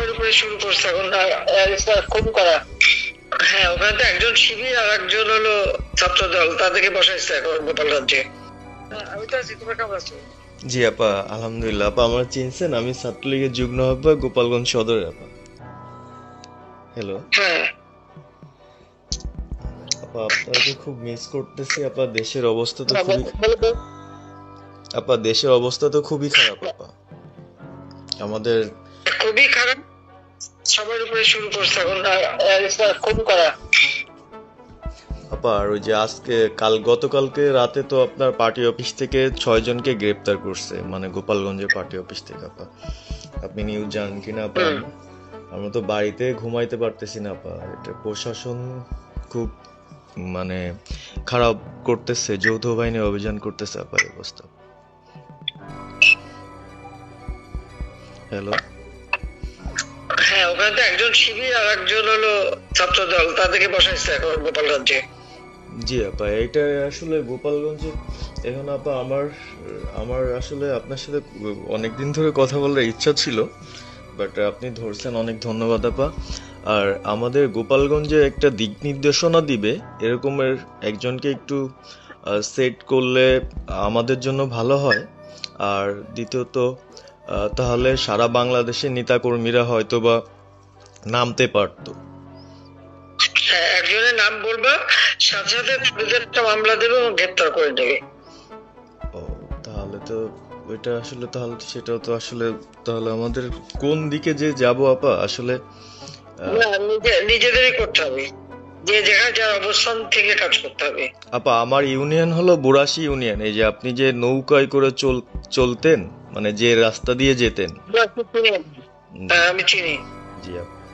সবার উপরে শুরু করছে। এখন খুন করা। হ্যাঁ ওখানে তো একজন শিবির আর একজন হলো ছাত্র দল তাদেরকে বসাইছে এখন গোপালগঞ্জে হ্যাঁ, আমি তো আছি তোমার কেমন আছো? জি আপা আলহামদুলিল্লাহ। আপা আমার চিনছেন আমি ছাত্রলীগের যুগ্ম আহ্বায়ক গোপালগঞ্জ সদরের আপা। হ্যালো হ্যাঁ। আপা আপনাকে খুব মিস করতেছি আপা দেশের অবস্থা তো খুবই। আপা দেশের অবস্থা তো খুবই খারাপ আপা। আমাদের খুবই খারাপ। সবার উপরে শুরু করছে এখন খুন করা। আপা আর ওই যে আজকে কাল গতকালকে রাতে তো আপনার পার্টি অফিস থেকে ছয় জনকে গ্রেপ্তার করছে মানে গোপালগঞ্জের পার্টি অফিস থেকে আপা। আপনি নিউজ জানেন কিনা আপা? আমরা তো বাড়িতে ঘুমাইতে পারতেছি না আপা এটা প্রশাসন খুব মানে খারাপ করতেছে যৌথ বাহিনী অভিযান করতেছে আপা অবস্থা। হ্যালো হ্যাঁ একজন শিবির আর একজন হলো ছাত্র দল তাদেরকে বসাইছে এখন গোপালগঞ্জে জি আপা এটা আসলে গোপালগঞ্জে, এখন আপা আমার আমার আসলে আপনার সাথে অনেক দিন ধরে কথা বলার ইচ্ছা ছিল বাট আপনি ধরছেন, অনেক ধন্যবাদ আপা। আর আমাদের গোপালগঞ্জে একটা দিক নির্দেশনা দিবে, এরকমের একজনকে একটু সেট করলে আমাদের জন্য ভালো হয়। আর দ্বিতীয়ত তাহলে সারা বাংলাদেশের নেতাকর্মীরা হয়তো বা নামতে পারতো। হ্যাঁ একজনের নাম বলবা সাথে সাথে তাদের একটা মামলা দেবে এবং গ্রেপ্তার করে নেবে ও তাহলে তো ওইটা আসলে তাহলে সেটাও তো আসলে তাহলে আমাদের কোন দিকে যে যাব আপা? আসলে নিজেদেরই করতে হবে। যে যেখানে যার অবস্থান থেকে কাজ করতে হবে। আপা আমার ইউনিয়ন হলো বুড়াশি ইউনিয়ন। এই যে আপনি যে নৌকায় করে চল চলতেন মানে যে রাস্তা দিয়ে যেতেন। হ্যাঁ, আমি চিনি। জি আপা।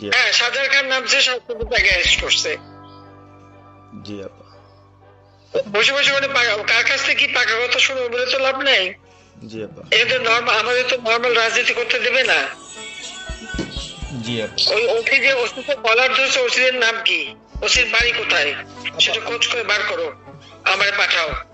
হ্যাঁ সাজার খান নামছে শাসক তাকে অ্যারেস্ট করছে। জি আপা। বসে বসে মানে কার কাছ থেকে কি পাকা কথা শুনব বলে তো লাভ নেই? জি আপা। এটা নর্মাল আমাদের তো নর্মাল রাজনীতি করতে দেবে না। জি আপা। ওই ওসি যে ওসিকে কলার ধরছে ওসিদের নাম কি? ওসির বাড়ি কোথায়? সেটা খোঁজ করে বার করো। আমারে পাঠাও।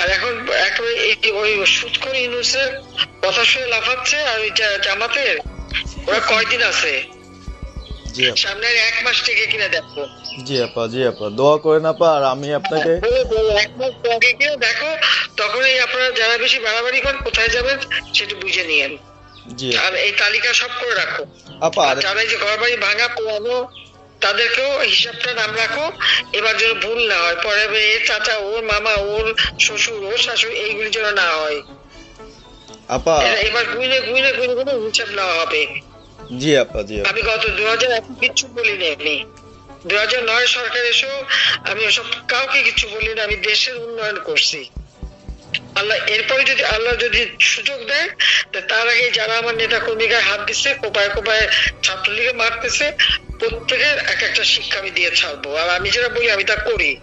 আর এখন একেবারে এই ওই সুদ করে ইউনুসের কথা শুনে লাফাচ্ছে আর ওই জামাতের ওরা কয়দিন আছে? সামনের এক মাস থেকে কিনা দেখো। জি আপা জি আপা দোয়া করেন আপা আর আমি আপনাকে বলে বলে এক মাস আগে কিনা দেখো তখন এই আপনারা যারা বেশি বাড়াবাড়ি করেন কোথায় যাবেন সেটা বুঝে নিয়েন। জি আর এই তালিকা সব করে রাখো। আপা আর যারা এই যে ঘর বাড়ি ভাঙা পোড়ানো তাদেরকেও হিসাবটা নাম রাখো এবার যেন ভুল না হয়। পরে এর চাচা ওর মামা ওর শ্বশুর ওর শাশুড়ি এইগুলি যেন না হয়। আপা। এবার গুইনে গুইনে গুইনে গুইনে হিসাব নেওয়া হবে। জি আপা জি আমি গত দু হাজার এক কিচ্ছু বলিনি আমি। দু হাজার নয় সরকার এসেও আমি ওসব কাউকে কিছু বলিনি আমি দেশের উন্নয়ন করছি। আল্লাহ এরপরে যদি আল্লাহ যদি সুযোগ দেয় তার আগে যারা আমার নেতা কর্মীকে হাত দিচ্ছে কোপায় কোপায় ছাত্রলীগে মারতেছে প্রত্যেকের এক একটা শিক্ষা আমি দিয়ে ছাড়বো। আর আমি যেটা বলি আমি তা করি।